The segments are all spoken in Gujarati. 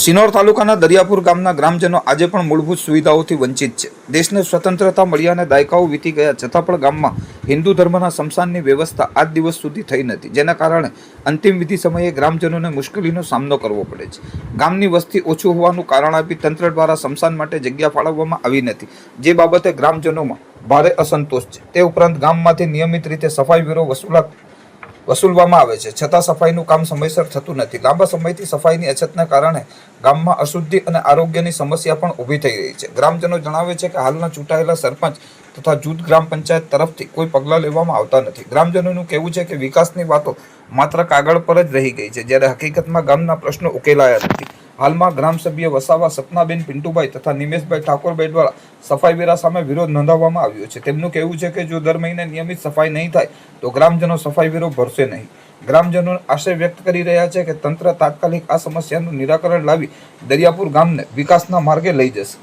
સિનોર તાલુકાના દરિયાપુર ગામના ગ્રામજનો આજે પણ મૂળભૂત સુવિધાઓથી વંચિત છે. દેશને સ્વતંત્રતા મળ્યાને દાયકાઓ વીતી ગયા, છતાં પણ ગામમાં હિન્દુ ધર્મના સ્મશાનની વ્યવસ્થા આજ દિવસ સુધી થઈ નથી, જેના કારણે અંતિમ વિધિ સમયે ગ્રામજનોને મુશ્કેલીનો સામનો કરવો પડે છે. ગામની વસ્તી ઓછું હોવાનું કારણ આપી તંત્ર દ્વારા શમશાન માટે જગ્યા ફાળવવામાં આવી નથી. જે બાબતે ગ્રામજનોમાં ભારે અસંતોષ છે. તે ઉપરાંત ગામમાંથી નિયમિત રીતે સફાઈ વેરો વસૂલા વસૂલવામાં આવે છે. છતાં સફાઈનું કામ સમયસર થતું નથી. લાંબા સમયથી સફાઈની અછતના કારણે ગામમાં અશુદ્ધિ અને આરોગ્યની સમસ્યા પણ ઊભી થઈ રહી છે. ગ્રામજનો જણાવે છે કે હાલના ચૂંટાયેલા સરપંચ તથા જૂથ ગ્રામ પંચાયત તરફથી કોઈ પગલાં લેવામાં આવતા નથી. ગ્રામજનોનું કહેવું છે કે વિકાસની વાતો માત્ર કાગળ પર જ રહી ગઈ છે, જ્યારે હકીકતમાં ગામના પ્રશ્નો ઉકેલાયા નથી. હાલમાં ગ્રામસભ્ય વસાવા સપનાબેન પિન્ટુભાઈ તથા નિમેશભાઈ ઠાકોરભાઈ દ્વારા સફાઈ વેરા સામે વિરોધ નોંધાવવામાં આવ્યો છે. તેમનું કહેવું છે કે જો દર મહિને નિયમિત સફાઈ નહીં થાય, તો ગ્રામજનો સફાઈ વેરો ભરશે નહીં. ગ્રામજનો આશય વ્યક્ત કરી રહ્યા છે કે તંત્ર તાત્કાલિક આ સમસ્યાનું નિરાકરણ લાવી દરિયાપુર ગામને વિકાસના માર્ગે લઈ જશે.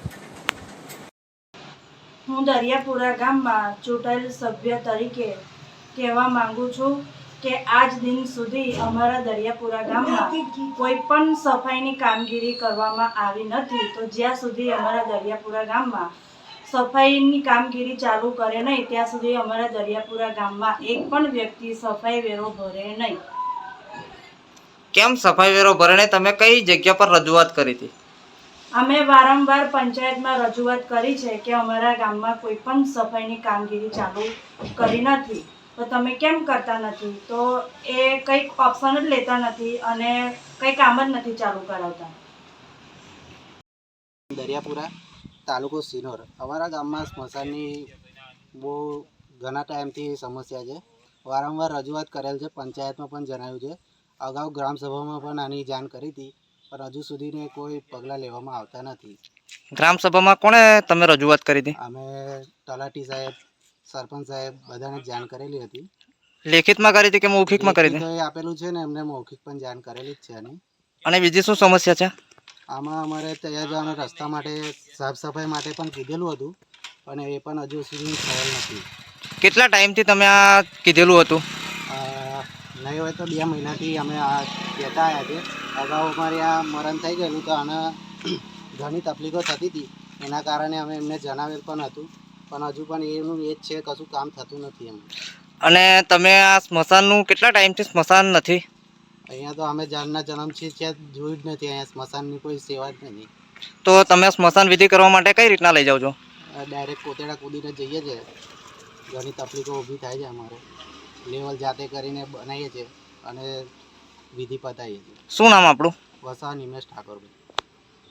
હું દરિયાપુરા ગામમાં ચૂંટાયેલ સભ્ય તરીકે કહેવા માંગુ છું કે આજ દિન સુધી અમારા દરિયાપુરા ગામમાં કોઈ પણ સફાઈની કામગીરી કરવામાં આવી નથી. તો જ્યાં સુધી અમારા દરિયાપુરા ગામમાં સફાઈની કામગીરી ચાલુ કરે નહીં ત્યાં સુધી અમારા દરિયાપુરા ગામમાં એક પણ વ્યક્તિ સફાઈ વેરો ભરે નહીં. કેમ સફાઈ વેરો ભરણે તમે કઈ જગ્યા પર રજૂઆત કરી હતી? અમે વારંવાર પંચાયતમાં રજૂઆત કરી છે કે અમારા ગામમાં કોઈ પણ સફાઈની કામગીરી ચાલુ કરી નથી. તો તમે કેમ કરતા નથી? તો એ કંઈક ઓપ્શન જ લેતા નથી અને કંઈ કામ જ નથી ચાલુ કરાવતા. દરિયાપુરા તાલુકો સિનોર અમારા ગામમાં સ્મશાનની બહુ ઘણા ટાઈમથી સમસ્યા છે. વારંવાર રજૂઆત કરેલ છે પંચાયતમાં પણ જણાવ્યું છે. અગાઉ ગ્રામસભામાં પણ આની જાણ કરી હતી પણ હજુ સુધીને કોઈ પગલાં લેવામાં આવતા નથી. ગ્રામસભામાં કોણે તમે રજૂઆત કરી હતી? અમે તલાટી સાહેબ સરપંચ સાહેબ બધાને જાણ કરેલી હતી. લેખિતમાં કરી હતી કે મૌખિકમાં કરી હતી? આપેલું છે ને એમને મૌખિક પણ જાણ કરેલી જ છે આની અને બીજી શું સમસ્યા છે? આમાં અમારે તૈયાર જવાના રસ્તા માટે સાફ સફાઈ માટે પણ કીધેલું હતું પણ એ પણ હજુ સુધી થયેલ નથી. કેટલા ટાઈમથી તમે આ કીધેલું હતું? નહીં હોય તો બે મહિનાથી અમે આ કહેતા આવ્યા છે. અગાઉ અમારે આ મરણ થઈ ગયેલું તો આના ઘણી તકલીફો થતી હતી. એના કારણે અમે એમને જણાવેલ પણ હતું. પણ હજુ પણ એનું એ જ છે કશું કામ થતું નથી એમ. અને તમે આ સ્મશાનનું કેટલા ટાઈમથી સ્મશાન નથી? અહીંયા તો અમે જાનના જન્મથી છે જોયું જ નથી અહીંયા સ્મશાનની કોઈ સેવા જ નથી. તો તમે સ્મશાન વિધિ કરવા માટે કઈ રીતના લઈ જાઓ છો? ડાયરેક્ટ કોતેડા કૂદીને જઈએ છીએ ઘણી તકલીફો ઊભી થાય છે અમારે. લેવલ જાતે કરીને બનાવીએ છીએ અને વિધિ પતાવીએ છીએ શું નામ આપણું? વસાન નિમેશ ઠાકોરભાઈ